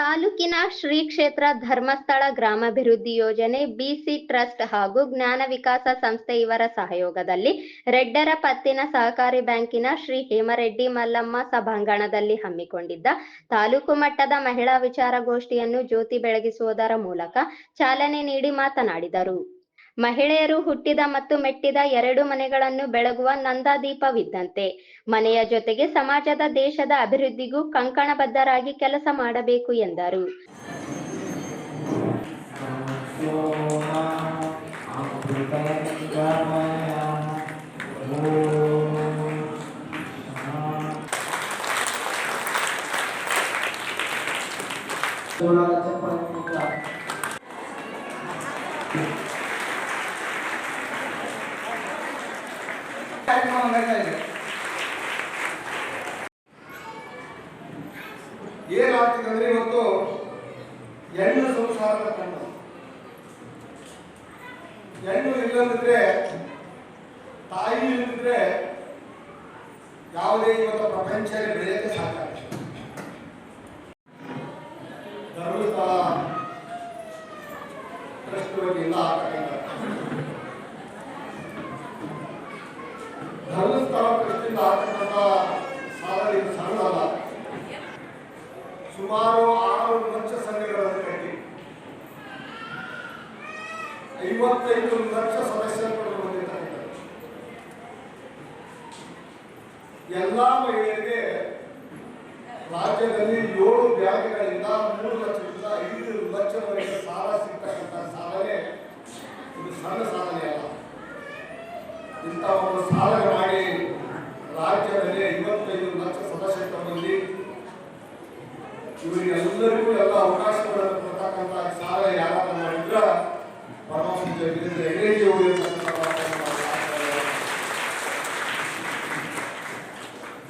ತಾಲೂಕಿನ ಶ್ರೀ ಕ್ಷೇತ್ರ ಧರ್ಮಸ್ಥಳ ಗ್ರಾಮಾಭಿವೃದ್ಧಿ ಯೋಜನೆ ಬಿಸಿ ಟ್ರಸ್ಟ್ ಹಾಗೂ ಜ್ಞಾನ ವಿಕಾಸ ಸಂಸ್ಥೆ ಇವರ ಸಹಯೋಗದಲ್ಲಿ ರೆಡ್ಡರ ಪತ್ತಿನ ಸಹಕಾರಿ ಬ್ಯಾಂಕಿನ ಶ್ರೀ ಹೇಮರೆಡ್ಡಿ ಮಲ್ಲಮ್ಮ ಸಭಾಂಗಣದಲ್ಲಿ ಹಮ್ಮಿಕೊಂಡಿದ್ದ ತಾಲೂಕು ಮಟ್ಟದ ಮಹಿಳಾ ವಿಚಾರಗೋಷ್ಠಿಯನ್ನು ಜ್ಯೋತಿ ಬೆಳಗಿಸುವುದರ ಮೂಲಕ ಚಾಲನೆ ನೀಡಿ ಮಾತನಾಡಿದರು. ಮಹಿಳೆಯರು ಹುಟ್ಟಿದ ಮತ್ತು ಮೆಟ್ಟಿದ ಎರಡು ಮನೆಗಳನ್ನು ಬೆಳಗುವ ನಂದಾದೀಪವಿದ್ದಂತೆ. ಮನೆಯ ಜೊತೆಗೆ ಸಮಾಜದ ದೇಶದ ಅಭಿವೃದ್ಧಿಗೂ ಕಂಕಣಬದ್ಧರಾಗಿ ಕೆಲಸ ಮಾಡಬೇಕು ಎಂದರು. ಕಾರ್ಯಕ್ರಮ ನಡೀತಾ ಮತ್ತು ಏನಾಗ್ತಿದೆ ಅಂದ್ರೆ ಇವತ್ತು ಹೆಣ್ಣು ಸಂಸಾರದ ಕಣ್ಣು. ಹೆಣ್ಣು ಇಲ್ಲದಿದ್ರೆ, ತಾಯಿ ಇಲ್ಲದಿದ್ರೆ ಯಾವುದೇ ಇವತ್ತು ಪ್ರಪಂಚ ಬೆಳೆಯಕ್ಕೆ ಸಾಧ್ಯ ಧರ್ಮಸ್ಥಳ ಟ್ರಸ್ಟ್ ಆಗ್ತಕ್ಕಂಥ ಧರ್ಮಸ್ಥಳ ಪ್ರಶ್ನೆಯಿಂದ ಆಗ್ತಕ್ಕಂಥ ಸಾಲ ಇದು ಸಣ್ಣದಲ್ಲ ಸುಮಾರು ಆರು ಲಕ್ಷ ಸಂಘಗಳನ್ನು ಕಟ್ಟಿ. ಐವತ್ತೈದು ಲಕ್ಷ ಸದಸ್ಯರುಗಳು ಹೊಂದಿರ್ತಕ್ಕಂಥದ್ದು ಎಲ್ಲ ಮಹಿಳೆಯರಿಗೆ ರಾಜ್ಯದಲ್ಲಿ ಏಳು ಬ್ಯಾಂಕ್ಗಳಿಂದ ಮೂರು ಲಕ್ಷದಿಂದ ಐದು ಲಕ್ಷವರೆಗೆ ಸಾಲ ಸಿಗ್ತಕ್ಕಂಥ ಸಾಲನೆ ಇದು ಸಣ್ಣ ಸಾಧನೆ ಅಲ್ಲ. ಇಂಥ ಒಂದು ಸಾಲ ಮಾಡಿ ರಾಜ್ಯದಲ್ಲಿ ಐವತ್ತೈದು ಲಕ್ಷ ಸದಸ್ಯತ್ವ ಹೊಂದಿ ಇವರಿಗೆಲ್ಲರಿಗೂ ಎಲ್ಲ ಅವಕಾಶಗಳನ್ನು ಕೊಡ್ತಕ್ಕಂಥ ಸಾಲ ಯಾರಾದ್ರೂ ಮಾಡಿದ್ರ ನಾವು ಮಾತಾಡ್ತಾ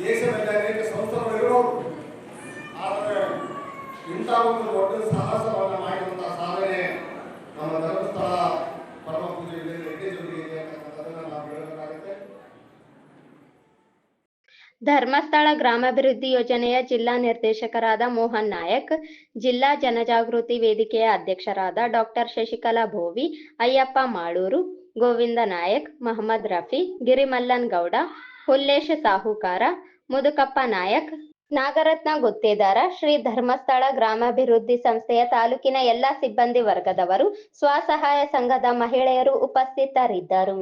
ದೇಶದಲ್ಲಿ ಅನೇಕ ಸಂಸ್ಥೆಗಳು ಇರೋರು. ಆದರೆ ಇಂಥ ಒಂದು ದೊಡ್ಡ ಸಾಹಸವನ್ನು ಮಾಡಿದಂತಹ ಸಾಧನೆ ನಮ್ಮ ಧರ್ಮಸ್ಥಳ ಪರಮ ಪೂಜೆ ವೀರೇಂದ್ರ ಹೆಗಡೆಜಿ ಧರ್ಮಸ್ಥಳ ಗ್ರಾಮಾಭಿವೃದ್ಧಿ ಯೋಜನೆಯ ಜಿಲ್ಲಾ ನಿರ್ದೇಶಕರಾದ ಮೋಹನ್ ನಾಯಕ್, ಜಿಲ್ಲಾ ಜನಜಾಗೃತಿ ವೇದಿಕೆಯ ಅಧ್ಯಕ್ಷರಾದ ಡಾಕ್ಟರ್ ಶಶಿಕಲಾ ಭೋವಿ, ಅಯ್ಯಪ್ಪ ಮಾಳೂರು, ಗೋವಿಂದ ನಾಯಕ್, ಮಹಮ್ಮದ್ ರಫಿ, ಗಿರಿಮಲ್ಲನ್ ಗೌಡ, ಹುಲ್ಲೇಶ ಸಾಹುಕಾರ, ಮುದುಕಪ್ಪ ನಾಯಕ್, ನಾಗರತ್ನ ಗುತ್ತೇದಾರ, ಶ್ರೀ ಧರ್ಮಸ್ಥಳ ಗ್ರಾಮಾಭಿವೃದ್ಧಿ ಸಂಸ್ಥೆಯ ತಾಲೂಕಿನ ಎಲ್ಲಾ ಸಿಬ್ಬಂದಿ ವರ್ಗದವರು ಸ್ವಸಹಾಯ ಸಂಘದ ಮಹಿಳೆಯರು ಉಪಸ್ಥಿತರಿದ್ದರು.